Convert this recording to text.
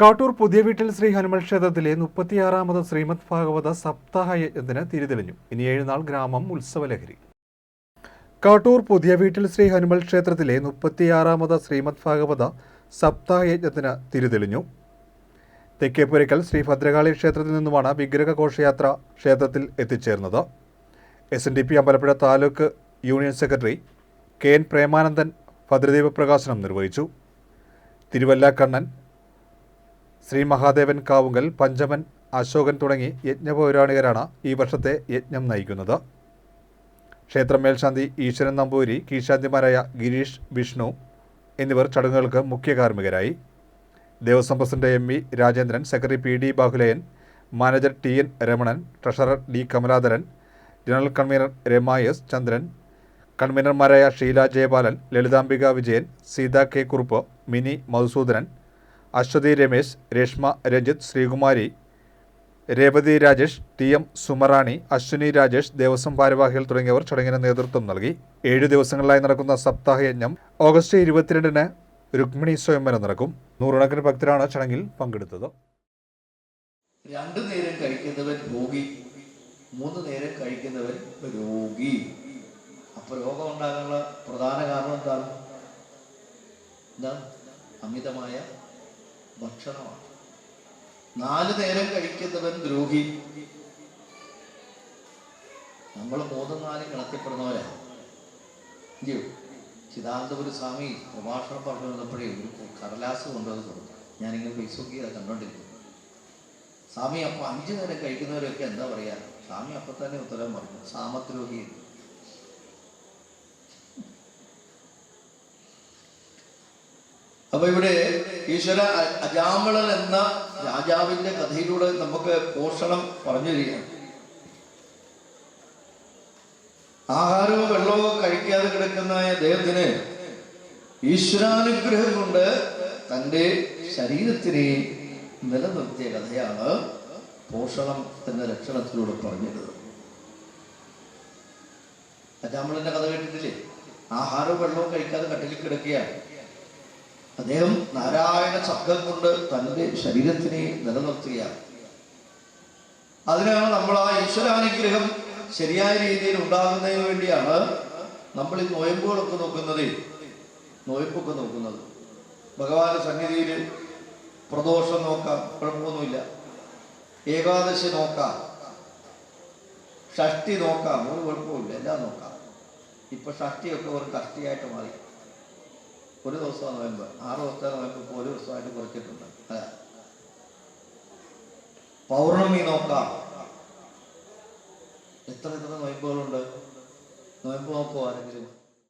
കാട്ടൂർ പുതിയ വീട്ടിൽ ശ്രീ ഹനുമൽ ക്ഷേത്രത്തിലെ മുപ്പത്തിയാറാമത് ശ്രീമദ് ഭാഗവത സപ്താഹ യജ്ഞത്തിന് തിരിതെളിഞ്ഞു. ഇനി ഏഴുനാൾ ഗ്രാമം ഉത്സവലഹരി. കാട്ടൂർ പുതിയ വീട്ടിൽ ശ്രീ ഹനുമൽ ക്ഷേത്രത്തിലെ മുപ്പത്തിയാറാമത് ശ്രീമദ് ഭാഗവത സപ്താഹ യജ്ഞത്തിന് തിരിതെളിഞ്ഞു തെക്കേപ്പുരയ്ക്കൽ ശ്രീ ഭദ്രകാളി ക്ഷേത്രത്തിൽ നിന്നുമാണ് വിഗ്രഹ ഘോഷയാത്ര ക്ഷേത്രത്തിൽ എത്തിച്ചേർന്നത്. S N D P Ambalappuzha taluk union secretary K N Premanandan ഭദ്രദീപ പ്രകാശനം നിർവഹിച്ചു തിരുവല്ലാക്കണ്ണൻ ശ്രീ മഹാദേവൻ കാവുങ്കൽ പഞ്ചമൻ അശോകൻ തുടങ്ങി യജ്ഞപൗരാണികരാണ് ഈ വർഷത്തെ യജ്ഞം നയിക്കുന്നത്. ക്ഷേത്രം മേൽശാന്തി ഈശ്വരൻ നമ്പൂരി കീശാന്തിമാരായ ഗിരീഷ് വിഷ്ണു എന്നിവർ ചടങ്ങുകൾക്ക് മുഖ്യ കാർമ്മികരായി. Devaswom president M V Rajendran secretary P D Bahuleyan manager T N Ramanan treasurer D Kamaladharan general convener Rama S Chandran കൺവീനർമാരായ Sheela Jayapalan Lalithambika Vijayan Seetha K Kurup Mini Madhusoodanan Aswathy Ramesh Reshma Ranjith Sreekumari Revathi Rajesh T M Sumarani Aswini Rajesh Devaswom ഭാരവാഹികൾ തുടങ്ങിയവർ ചടങ്ങിന് നേതൃത്വം നൽകി. ഏഴു ദിവസങ്ങളിലായി നടക്കുന്ന സപ്താഹ യജ്ഞം ഓഗസ്റ്റ് ഇരുപത്തിരണ്ടിന് രുക്മിണി സ്വയംവരം നടക്കും. നൂറുകണക്കിന് ഭക്തരാണ് ചടങ്ങിൽ പങ്കെടുത്തത്. രണ്ടു നേരം കഴിക്കുന്നവൻ ഭോഗി മൂന്ന് നേരം കഴിക്കുന്നവൻ രോഗി. അപ്പൊ രോഗം ഉണ്ടാകാനുള്ള പ്രധാന കാരണം എന്താണ്? എന്താ? അമിതമായ ഭക്ഷണമാണ്. നാല് നേരം കഴിക്കുന്നവൻ ദ്രോഹി. നമ്മൾ മൂന്നും നാലും കിളത്തിപ്പെടുന്നവരാണ് ഇല്ലയോ സ്വാമി പ്രഭാഷണം പറഞ്ഞു വന്നപ്പോഴേ ഒരു കടലാസ് കൊണ്ടുവന്ന് കൊടുത്തു ഞാനിങ്ങനെ ഫേസ്ബുക്കിൽ അത് കണ്ടോണ്ടിരിക്കുന്നു. സ്വാമി അപ്പൊ അഞ്ചു നേരം കഴിക്കുന്നവരൊക്കെ എന്താ പറയാ? സ്വാമി അപ്പൊ തന്നെ ഉത്തരം പറഞ്ഞു. സാമദ്രോഹി അപ്പൊ ഇവിടെ ഈശ്വര അജാമളൻ എന്ന രാജാവിന്റെ കഥയിലൂടെ നമുക്ക് പോഷണം പറഞ്ഞു തരികയാണ് ആഹാരവും കഴിക്കാതെ കിടക്കുന്ന അദ്ദേഹത്തിന് ഈശ്വരാനുഗ്രഹം കൊണ്ട് തന്റെ ശരീരത്തിനെ നിലനിർത്തിയ കഥയാണ് പോഷണം എന്ന ലക്ഷണത്തിലൂടെ പറഞ്ഞത് അജാമളന്റെ കഥ കേട്ടിട്ടില്ലേ? ആഹാരവും വെള്ളവും കഴിക്കാതെ കട്ടിലിൽ കിടക്കുകയാണ്. അദ്ദേഹം നാരായണ ശബ്ദം കൊണ്ട് തന്റെ ശരീരത്തിനെ നിലനിർത്തുകയാണ്. അതിനാണ് നമ്മൾ ആ ഈശ്വരാനുഗ്രഹം ശരിയായ രീതിയിൽ ഉണ്ടാകുന്നതിന് വേണ്ടിയാണ് നമ്മൾ ഈ നോയമ്പുകളൊക്കെ നോക്കുന്നത് നോയമ്പൊക്കെ നോക്കുന്നത്. ഭഗവാന്റെ സന്നിധിയിൽ പ്രദോഷം നോക്കാം കുഴപ്പമൊന്നുമില്ല. ഏകാദശി നോക്കാം ഷഷ്ടി നോക്കാം ഒരു കുഴപ്പമില്ല എല്ലാം നോക്കാം. ഇപ്പൊ ഷഷ്ടിയൊക്കെ ഒരു കഷ്ടിയായിട്ട് മാറി. ഒരു ദിവസമാണ് നോയമ്പ് ആറ് ദിവസത്തെ നോയമ്പ് ഇപ്പോൾ ഒരു ദിവസമായിട്ട് കുറച്ചിട്ടുണ്ട്. പൗർണമി നോക്കാം. എത്ര എത്ര നോയമ്പുകളുണ്ട്? നോയമ്പ് നോക്കുമോ ആരെങ്കിലും.